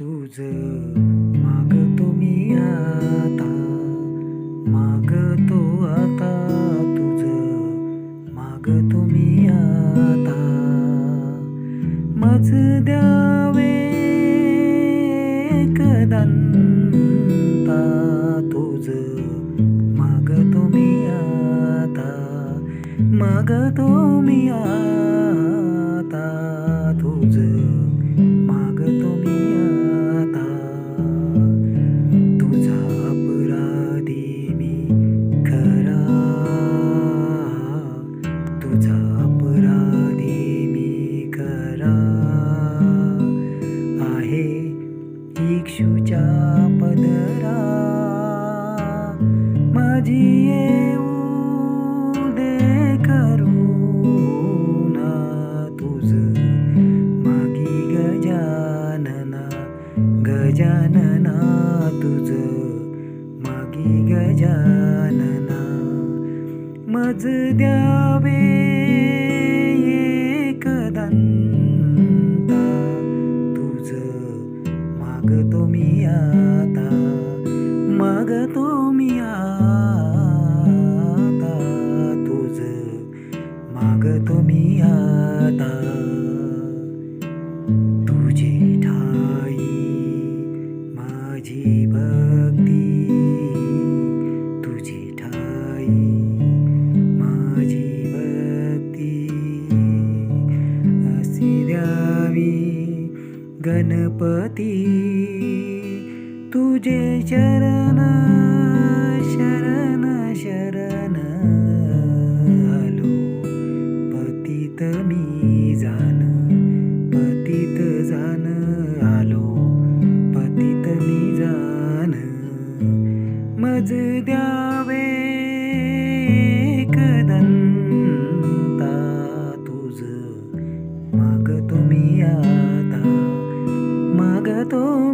तुझ मागतो मी आता मागतो आता तुझ मागतो मी आता. मज द्यावे कदंता तुझ मागतो मी आता मागतो मी इक्षुच्या पदरा. माझी येऊ दे करुणा तुझ. मागी गजानना गजानना तुझ. मागी गजानना मज द्यावे मी आता मागतो मी आता तुझ मागतो मी आता. तुझी ठाई माझी भक्ती. तुझी ठाई माझी भक्ती. असी द्यावी. गणपती तुझे शरण शरण शरण. তুমি